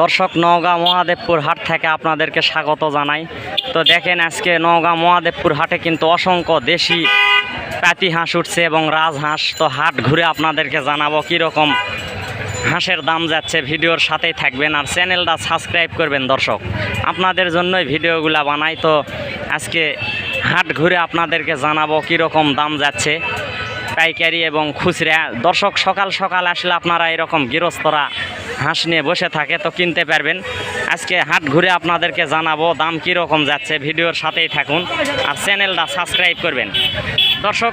দর্শক, নওগাঁ মহাদেবপুর হাট থেকে আপনাদেরকে স্বাগত জানাই। তো দেখেন আজকে নওগাঁ মহাদেবপুর হাটে কিন্তু অসংখ্য দেশি প্যাতি হাঁস উঠছে এবং রাজহাঁস তো হাট ঘুরে আপনাদেরকে জানাব কীরকম হাঁসের দাম যাচ্ছে। ভিডিওর সাথেই থাকবেন আর চ্যানেলটা সাবস্ক্রাইব করবেন দর্শক। আপনাদের জন্যই ভিডিওগুলা বানাই। তো আজকে হাট ঘুরে আপনাদেরকে জানাব কীরকম দাম যাচ্ছে পাইকারি এবং খুচরা। দর্শক, সকাল সকাল আসলে আপনারা এরকম গৃহস্থরা হাঁস নিয়ে বসে থাকে তো কিনতে পারবেন। আজকে হাট ঘুরে আপনাদেরকে জানাব দাম কীরকম যাচ্ছে। ভিডিওর সাথেই থাকুন আর চ্যানেলটা সাবস্ক্রাইব করবেন। দর্শক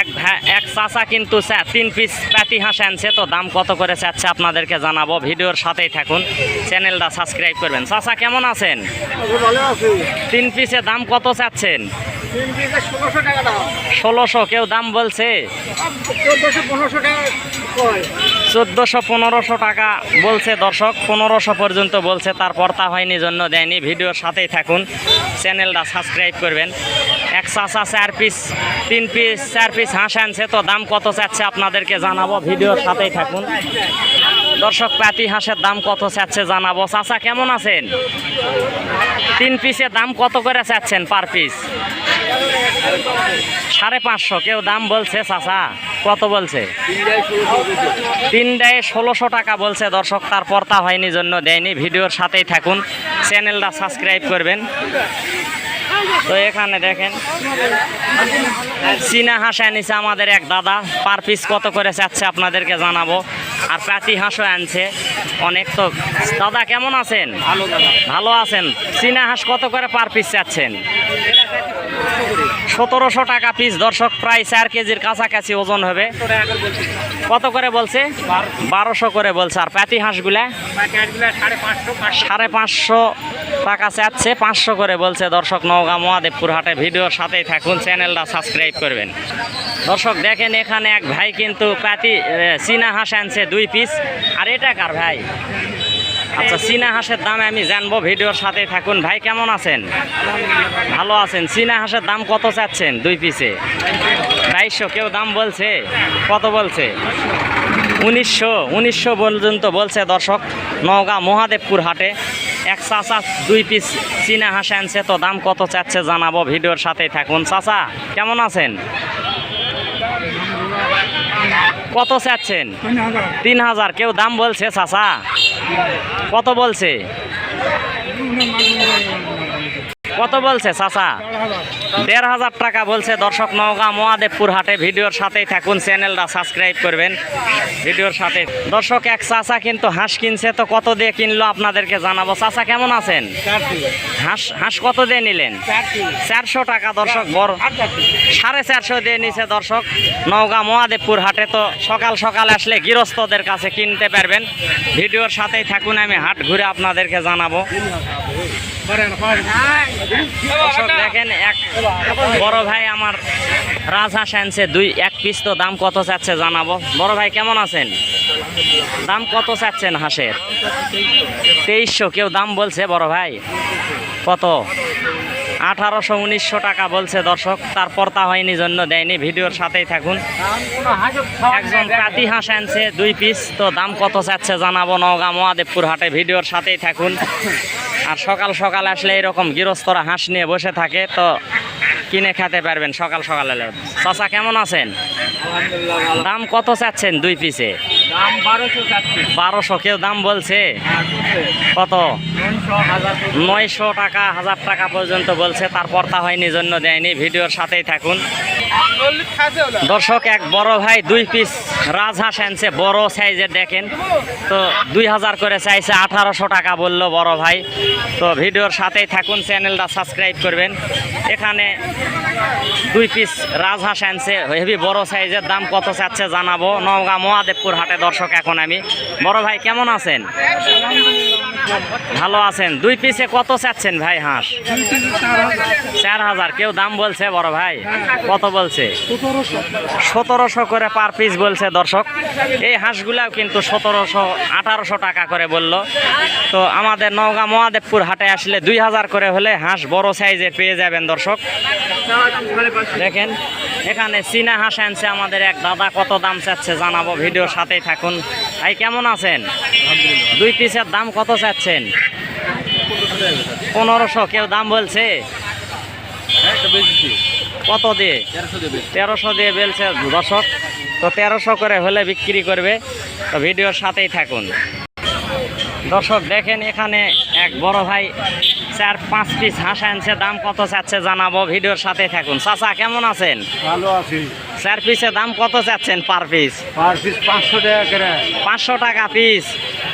এক এক চাচা কিন্তু তিন পিস প্যাটি হাঁস আনছে তো দাম কত করে চাচ্ছে আপনাদেরকে জানাব। ভিডিওর সাথেই থাকুন চ্যানেলটা সাবস্ক্রাইব করবেন। চাচা কেমন আছেন? তিন পিসে দাম কত চাচ্ছেন? ষোলোশো কেউ দাম বলছে? চোদ্দোশো, পনেরোশো টাকা বলছে দর্শক, পনেরোশো পর্যন্ত বলছে তার পর্তা হয়নি, জন্য দেয়নি। ভিডিওর সাথেই থাকুন, চ্যানেলটা সাবস্ক্রাইব করবেন। এক চাষা চার পিস, তিন পিস, চার পিস হাঁস আনছে, তো দাম কত চাচ্ছে আপনাদেরকে জানাব, ভিডিওর সাথেই থাকুন। দর্শক পাতি হাঁসের দাম কত চাচ্ছে জানাব। চাচা, কেমন আছেন? তিন পিসের দাম কত করে চাচ্ছেন পার পিস সাড়ে পাঁচশো, কেউ দাম বলছে চাচা? কত বলছে? তিনটায় ষোলোশো টাকা বলছে দর্শক, তারপর তা হয়নি, জন্য দেয়নি। ভিডিওর সাথেই থাকুন, চ্যানেলটা সাবস্ক্রাইব করবেন। তো এখানে দেখেন চীনা হাঁস এনেছে আমাদের এক দাদা। পার পিস কত করে চাচ্ছে আপনাদেরকে জানাব। আর পাতি হাঁসও আনছে। অনেক তো। দাদা কেমন আছেন? ভালো ভালো আছেন? চীনা হাঁস কত করে পার পিস চাচ্ছেন? সতেরোশো টাকা পিস দর্শক প্রায় চার কেজির কাছাকাছি ওজন হবে। কত করে বলছে? বারোশো করে বলছে। আর প্যাতি হাঁসগুলা? সাড়ে পাঁচশো টাকা চাচ্ছে, পাঁচশো করে বলছে দর্শক নওগাঁ মহাদেবপুর হাটে। ভিডিওর সাথেই থাকুন, চ্যানেলটা সাবস্ক্রাইব করবেন। দর্শক, দেখেন এখানে এক ভাই কিন্তু প্যাতি চীনা হাঁস আনছে দুই পিস। আর এটা কার ভাই? আচ্ছা চীনা হাঁসের দাম আমি জানব, ভিডিওর সাথে থাকুন। ভাই, কেমন আছেন? ভালো আছেন। চীনা হাঁসের দাম কত চাচ্ছেন দুই পিসে? বাইশশো কেউ দাম বলছে। কত বলছে? উনিশশো উনিশশো পর্যন্ত বলছে দর্শক। নওগাঁ মহাদেবপুর হাটে। এক চাচা, দুই পিস চীনা হাঁস আনছে, তো দাম কত চাচ্ছে জানাব ভিডিওর সাথেই থাকুন। চাচা, কেমন আছেন? কত চাচ্ছেন? তিন হাজার, কেউ দাম বলছে চাচা? কত বলছে? কত বলছে, চাচা? দেড় হাজার টাকা বলছে দর্শক নওগাঁ মহাদেবপুর হাটে। ভিডিওর সাথেই থাকুন, চ্যানেলটা সাবস্ক্রাইব করবেন। ভিডিওর সাথে দর্শক, এক চাচা কিন্তু হাঁস কিনছে, তো কত দিয়ে কিনলো আপনাদেরকে জানাব। চাচা, কেমন আছেন? হাঁস হাঁস কত দিয়ে নিলেন? চারশো টাকা দর্শক বড় সাড়ে চারশো দিয়ে নিছে দর্শক। নওগাঁ মহাদেবপুর হাটে তো সকাল সকাল আসলে গৃহস্থদের কাছে কিনতে পারবেন। ভিডিওর সাথেই থাকুন, আমি হাট ঘুরে আপনাদেরকে জানাব। দেখেন এক বড় ভাই আমার রাজহাঁস আনছে দুই এক পিস তো দাম কত চাচ্ছে জানাব। বড় ভাই কেমন আছেন? দাম কত চাচ্ছেন হাঁসের? তেইশশো, কেউ দাম বলছে বড় ভাই? কত? আঠারোশো, উনিশশো টাকা বলছে দর্শক। তারপর তা হয়নি, জন্য দেয়নি। ভিডিওর সাথেই থাকুন। একজন কাতি হাঁস আনছে দুই পিস। তো দাম কত চাচ্ছে জানাব নওগাঁ মহাদেবপুর হাটে। ভিডিওর সাথেই থাকুন। আর সকাল সকাল আসলে এরকম গৃহস্থরা হাঁস নিয়ে বসে থাকে তো কিনে খেতে পারবেন সকাল সকাল এলে। চাচা কেমন আছেন? দাম কত চাচ্ছেন দুই পিসে বারোশো কেউ দাম বলছে? কত? নয়শো টাকা, হাজার টাকা পর্যন্ত বলছে তারপর তা হয়নি, জন্য দেয়নি। ভিডিওর সাথেই থাকুন। দর্শক, এক বড় ভাই, দুই পিস রাজহাঁস আনছে বড় সাইজের দেখেন। তো দুই হাজার করে চাইছে, আঠারোশো টাকা বলল বড় ভাই। তো ভিডিওর সাথেই থাকুন, চ্যানেলটা সাবস্ক্রাইব করবেন। এখানে দুই পিস রাজহাঁস আনছে হেভি বড় সাইজের দাম কত চাচ্ছে জানাব। নওগাঁ মহাদেবপুর হাটে দর্শক এখন আমি। বড় ভাই, কেমন আছেন? ভালো আছেন? দুই পিসে কত চাচ্ছেন ভাই হাঁস? চার হাজার। কেউ দাম বলছে, বড় ভাই? কত বলছে? সতেরোশো করে পার পিস বলছে দর্শক। এই হাঁসগুলাও কিন্তু সতেরোশো, আঠারোশো টাকা করে বলল। তো আমাদের নওগাঁ মহাদেবপুর হাটে আসলে দুই হাজার করে হলে হাঁস বড় সাইজের পেয়ে যাবেন দর্শক। দেখেন, এখানে চীনা হাঁস আনছে আমাদের এক দাদা, কত দাম চাচ্ছে জানাব, ভিডিওর সাথেই থাকুন। ভাই, কেমন আছেন? দুই পিসের দাম কত চাচ্ছেন পনেরোশো কেউ দাম বলছে। কত দিয়ে? তেরোশো দিয়ে বেলছে দশক তো তেরোশো করে হলে বিক্রি করবে। তো ভিডিওর সাথেই থাকুন। দর্শক দেখেন এখানে এক বড় ভাই চার পাঁচ পিস হাঁস আনছে দাম কত চাচ্ছে জানাব ভিডিওর সাথে থাকুন। চাচা কেমন আছেন? ভালো আছি। চার পিসে দাম কত চাচ্ছেন পার পিস পার পিস পাঁচশো টাকা করে। পাঁচশো টাকা পিস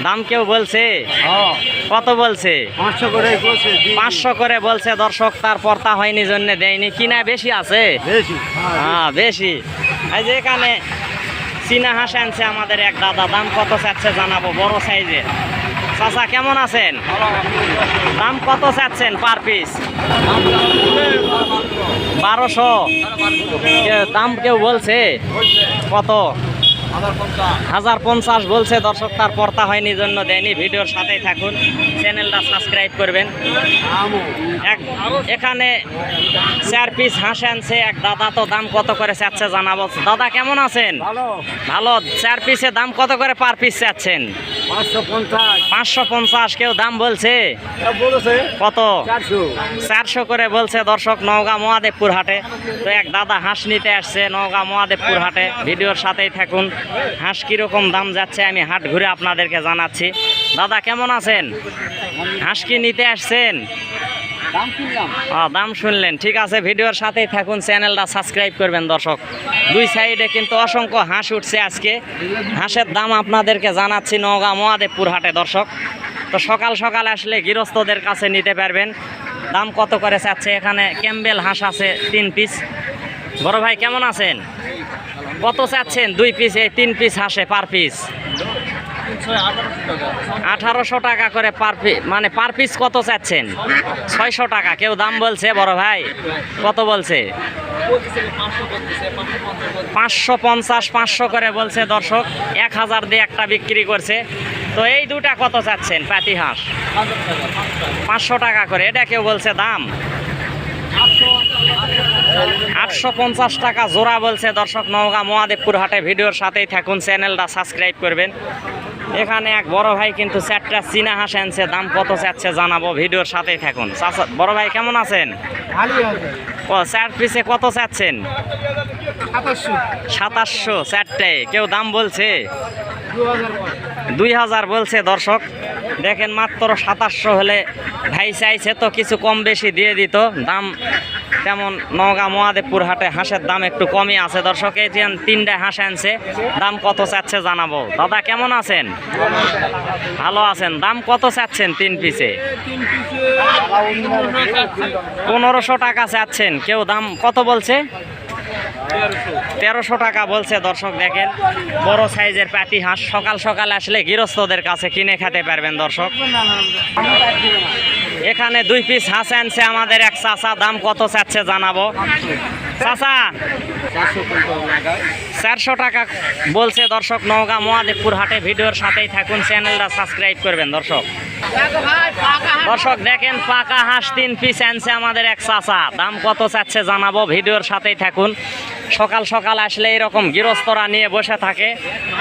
দাম কেউ বলছে? হ্যাঁ। কত বলছে? পাঁচশো করে বলছে পাঁচশো করে বলছে দর্শক তার পর্তা হয়নি জন্য দেয়নি। কিনা বেশি আছে? বেশি। হ্যাঁ বেশি। এই যে এখানে চীনা হাঁস আনছে আমাদের এক দাদা দাম কত চাচ্ছে জানাব বড় সাইজের। চাচা কেমন আছেন? দাম কত চাচ্ছেন পার পিস বারোশো। দাম কেউ বলছে? কত? হাজার পঞ্চাশ বলছে দর্শক তার পর্তা হয়নি জন্য দেয়নি। ভিডিওর সাথেই থাকুন চ্যানেলটা সাবস্ক্রাইব করবেন। এখানে চার পিস হাঁস আনছে এক দাদা তো দাম কত করে চাচ্ছে জানাব। দাদা কেমন আছেন? ভালো। চার পিসে দাম কত করে পার পিস চাচ্ছেন? পাঁচশো পঞ্চাশ। কেউ দাম বলছে? কত? চারশো করে বলছে দর্শক নওগাঁ মহাদেবপুর হাটে। তো এক দাদা হাঁস নিতে আসছে নওগাঁ মহাদেবপুর হাটে। ভিডিওর সাথেই থাকুন। হাঁস কীরকম দাম যাচ্ছে আমি হাট ঘুরে আপনাদেরকে জানাচ্ছি। দাদা কেমন আছেন? হাঁস কি নিতে আসছেন? দাম শুনলেন। ঠিক আছে ভিডিওর সাথেই থাকুন চ্যানেলটা সাবস্ক্রাইব করবেন দর্শক। দুই সাইডে কিন্তু অসংখ্য হাঁস উঠছে আজকে। হাঁসের দাম আপনাদেরকে জানাচ্ছি নওগাঁ মহাদেবপুর হাটে দর্শক। তো সকাল সকাল আসলে গৃহস্থদের কাছে নিতে পারবেন। দাম কত করে চাচ্ছে? এখানে ক্যাম্বেল হাঁস আছে তিন পিস। বড় ভাই কেমন আছেন? কত চাচ্ছেন? দুই পিস এই তিন পিস হাঁসে পার পিস আঠারোশো টাকা করে পার পিস মানে পার পিস কত চাচ্ছেন? ছয়শো টাকা। কেউ দাম বলছে, বড় ভাই? কত বলছে? পাঁচশো পঞ্চাশ, পাঁচশো করে বলছে দর্শক। এক হাজার দিয়ে একটা বিক্রি করছে। তো এই দুটা কত চাচ্ছেন, পাতি হাঁস? পাঁচশো টাকা করে। এটা কেউ বলছে দাম? আটশো পঞ্চাশ টাকা জোড়া বলছে দর্শক নওগাঁ মহাদেবপুর হাটে ভিডিওর সাথেই থাকুন চ্যানেলটা সাবস্ক্রাইব করবেন। এখানে এক বড় ভাই কিন্তু চারটা চীনা হাঁস আনছে দাম কত চাচ্ছে জানাব ভিডিওর সাথেই থাকুন। বড় ভাই কেমন আছেন? ও চার পিসে কত চাচ্ছেন? সাতাশশো। সাতাশশো চারটে কেউ দাম বলছে? দুই হাজার বলছে দর্শক। দেখেন মাত্র সাতাশশো হলে ভাই চাইছে তো কিছু কম বেশি দিয়ে দিত দাম তেমন নওগাঁ মহাদেবপুর হাটে হাঁসের দাম একটু কমই আছে। দর্শক, এই যে তিনটা হাঁস আনছে, দাম কত চাচ্ছে জানাব। দাদা, কেমন আছেন? ভালো আছেন? দাম কত চাচ্ছেন তিন পিসে পনেরোশো টাকা চাচ্ছেন। কেউ দাম কত বলছে? তেরোশো টাকা বলছে। দর্শক, দেখেন, বড় সাইজের পাতি হাঁস। সকাল সকাল আসলে গৃহস্থদের কাছে কিনে খেতে পারবেন দর্শক। এখানে দুই পিস হাঁস আনছে, আমাদের এক চাচা, দাম কত চাচ্ছে জানাব। চাচা, চারশো টাকা বলছে দর্শক, নওগাঁ মহাদেবপুর হাটে ভিডিওর সাথেই থাকুন, চ্যানেলটা সাবস্ক্রাইব করবেন দর্শক। দর্শক, দেখেন পাকা হাঁস তিন পিস আনছে আমাদের এক চাচা, দাম কত চাচ্ছে জানাব, ভিডিওর সাথেই থাকুন। সকাল সকাল আসলে এরকম গৃহস্থরা নিয়ে বসে থাকে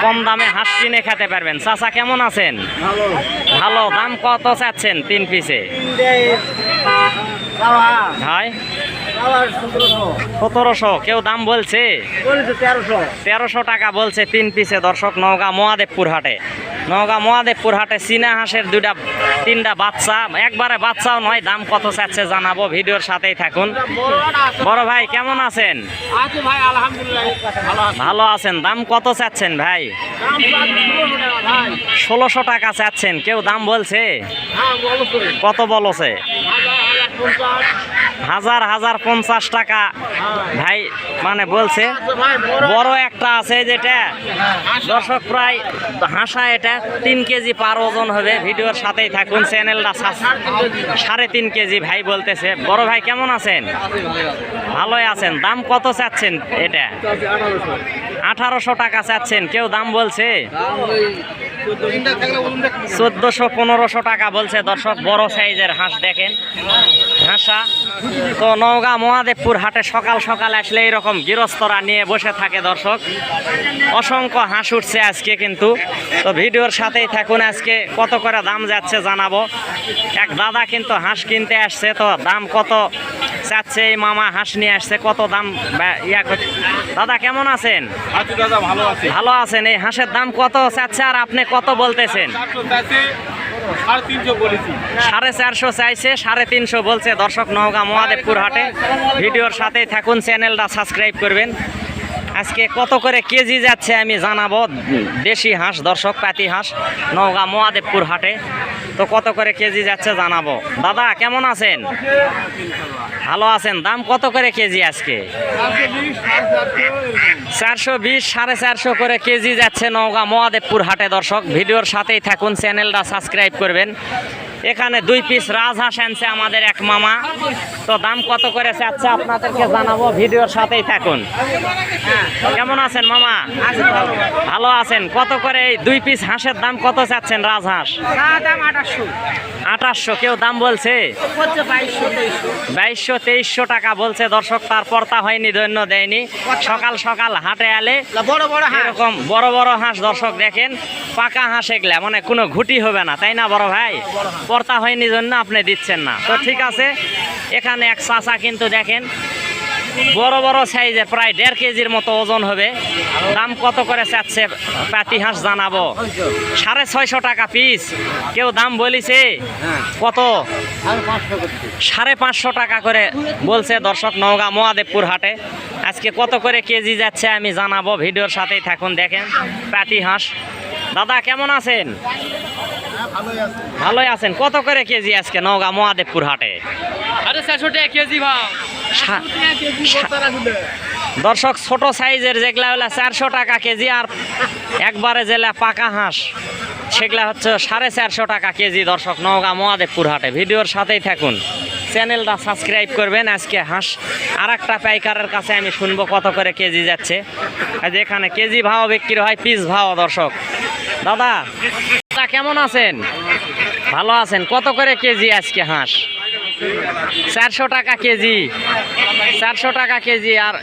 কম দামে হাঁস কিনে খেতে পারবেন। চাচা কেমন আছেন? ভালো। দাম কত চাচ্ছেন তিন পিসে হয় সতেরোশো। কেউ দাম বলছে? তেরোশো। তেরোশো টাকা বলছে তিন পিসে দর্শক নওগাঁ মহাদেবপুর হাটে। নওগাঁ মহাদেবপুর হাটে চীনা হাঁসের দুইটা তিনটা বাচ্চা একবারে বাচ্চাও নয় দাম কত চাচ্ছে জানাব ভিডিওর সাথেই থাকুন। বড় ভাই কেমন আছেন? ভালো আছেন দাম কত চাচ্ছেন ভাই? ষোলোশো টাকা চাচ্ছেন কেউ দাম বলছে? হ্যাঁ কত বলছে? হাজার হাজার পঞ্চাশ টাকা। ভাই মানে বলছে, বড় একটা আছে যেটা দর্শক প্রায় হাসা এটা। তিন কেজি পার ওজন হবে। ভিডিওর সাথেই থাকুন, চ্যানেলটা সাড়ে তিন কেজি, ভাই বলতেছে। বড় ভাই, কেমন আছেন? ভালোই আছেন। দাম কত চাচ্ছেন এটা? আঠারোশো টাকা চাচ্ছেন। কেউ দাম বলছে? চোদ্দোশো, পনেরোশো টাকা বলছে দর্শক। বড় সাইজের হাঁস দেখেন। হাঁসা তো নওগাঁ মহাদেবপুর হাটে সকাল সকাল আসলে এইরকম গৃহস্থরা নিয়ে বসে থাকে দর্শক। অসংখ্য হাঁস উঠছে আজকে কিন্তু। তো ভিডিওর সাথেই থাকুন আজকে কত করে দাম যাচ্ছে জানাব। এক দাদা কিন্তু হাঁস কিনতে আসছে তো দাম কত চাচ্ছে? এই মামা হাঁস নিয়ে আসছে কত দাম ইয়া করছে দাদা কেমন আছেন? ভালো আছেন? এই হাঁসের দাম কত চাচ্ছে আর আপনি কত বলতেছেন? সাড়ে চারশো চাইছে, সাড়ে তিনশো বলছে দর্শক নওগাঁ মহাদেবপুর হাটে। ভিডিওর সাথেই থাকুন, চ্যানেলটা সাবস্ক্রাইব করবেন। আজকে কত করে কেজি যাচ্ছে আমি জানাব। দেশি হাঁস, দর্শক পাতি হাঁস, নওগাঁ মহাদেবপুর হাটে। তো কত করে কেজি যাচ্ছে জানাব? দাদা, কেমন আছেন? ভালো আছেন? দাম কত করে কেজি আজকে? চারশো বিশ, সাড়ে চারশো করে কেজি যাচ্ছে নওগাঁ মহাদেবপুর হাটে, দর্শক। ভিডিওর সাথেই থাকুন, চ্যানেলটা সাবস্ক্রাইব করবেন। এখানে দুই পিস রাজহাঁস আনছে আমাদের এক মামা। তো দাম কত করে চাচ্ছে আপনাদেরকে জানাব ভিডিওর সাথেই থাকুন। কেমন আছেন মামা? ভালো আছেন? কত করে এই দুই পিস হাঁসের দাম কত চাচ্ছেন রাজহাঁস? আঠাশশো। কেউ দাম বলছে? বাইশশো তেইশশো। টাকা বলছে দর্শক তার পর্তা হয়নি দৈন্য দেয়নি। সকাল সকাল হাটে আলে বড় বড় হাঁস। এরকম বড় বড় হাঁস দর্শক দেখেন পাকা হাঁস এগুলা মানে কোনো ঘুটি হবে না তাই না বড় ভাই? পর্তা হয়নি জন্য আপনি দিচ্ছেন না। তো ঠিক আছে এখানে এক চাচা কিন্তু দেখেন বড় বড় সাইজের প্রায় দেড় কেজির মতো ওজন হবে। দাম কত করে চাচ্ছে পাতি হাঁস জানাব। সাড়ে ছয়শো টাকা পিস কেউ দাম বলিছে কত? সাড়ে পাঁচশো টাকা করে বলছে দর্শক নওগাঁ মহাদেবপুর হাটে। আজকে কত করে কেজি যাচ্ছে আমি জানাব ভিডিওর সাথেই থাকুন দেখেন পাতি হাঁস। দাদা কেমন আছেন? ভালোই আছেন। কত করে কেজি আজকে নওগাঁ মহাদেবপুর হাটে? দর্শক ছোট সাইজের যেগুলা হলো চারশো টাকা কেজি আর একবারে যেগুলা পাকা হাঁস সেগুলা হচ্ছে সাড়ে চারশো টাকা কেজি দর্শক নওগাঁ মহাদেবপুর হাটে। ভিডিওর সাথেই থাকুন। চ্যানেলটা সাবস্ক্রাইব করবেন। আজকে হাঁস আর একটা পাইকারের কাছে আমি শুনব কত করে কেজি যাচ্ছে। যেখানে কেজি ভাও বিক্রি হয় পিস ভাও দর্শক। দাদা দাদা কেমন আছেন? ভালো আছেন? কত করে কেজি আজকে হাঁস? চারশো টাকা কেজি। চারশো টাকা কেজি আর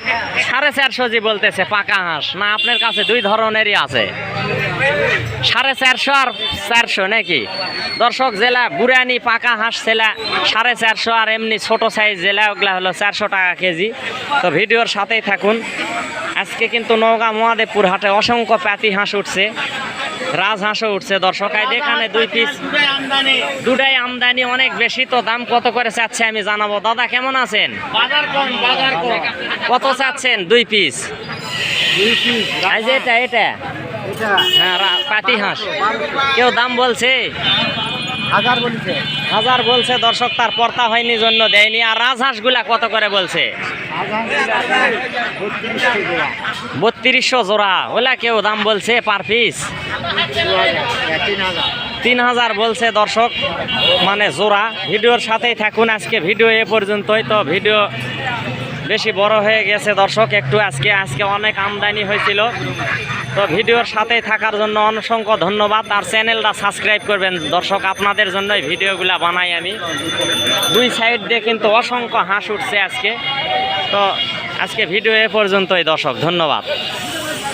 সাড়ে চারশো জি বলতেছে পাকা হাঁস। না, আপনার কাছে দুই ধরনেরই আছে। সাড়ে চারশো আর চারশো নাকি? দর্শক, জেলা বুড়ানি পাকা হাঁস জেলা সাড়ে চারশো আর এমনি ছোট সাইজ জেলা, ওগুলা হলো চারশো টাকা কেজি। তো ভিডিওর সাথেই থাকুন। আজকে কিন্তু নওগাঁ মহাদেবপুর হাটে অসংখ্য প্যাতি হাঁস উঠছে। রাজহাঁসও উঠছে, দর্শক এখানে দুই পিস দুটাই আমদানি, অনেক বেশি তো দাম কত করে চাচ্ছে আমি জানাব। দাদা, কেমন আছেন? কত চাচ্ছেন দুই পিস এটা এটা? হ্যাঁ পাতি হাঁস। কেউ দাম বলছে? হাজার বলছে। হাজার বলছে, দর্শক তার পর্তা হয়নি জন্য দেয়নি। আর রাজহাঁসগুলা কত করে বলছে? বত্রিশশো জোড়া। ওলা কেউ দাম বলছে পার পিস তিন হাজার বলছে দর্শক মানে জোড়া। ভিডিওর সাথেই থাকুন, আজকে ভিডিও এ পর্যন্তই। তো ভিডিও বেশি বড় হয়ে গেছে দর্শক, একটু আজকে আজকে অনেক আমদানি হয়েছিল। তো ভিডিওর সাথে থাকার জন্য অনসংখ্য ধন্যবাদ আর চ্যানেলটা সাবস্ক্রাইব করবেন। দর্শক, আপনাদের জন্যই ভিডিওগুলো বানাই আমি। দুই সাইড দিয়ে কিন্তু অসংখ্য হাঁস উঠছে আজকে। তো আজকে ভিডিও এ পর্যন্তই দর্শক, ধন্যবাদ।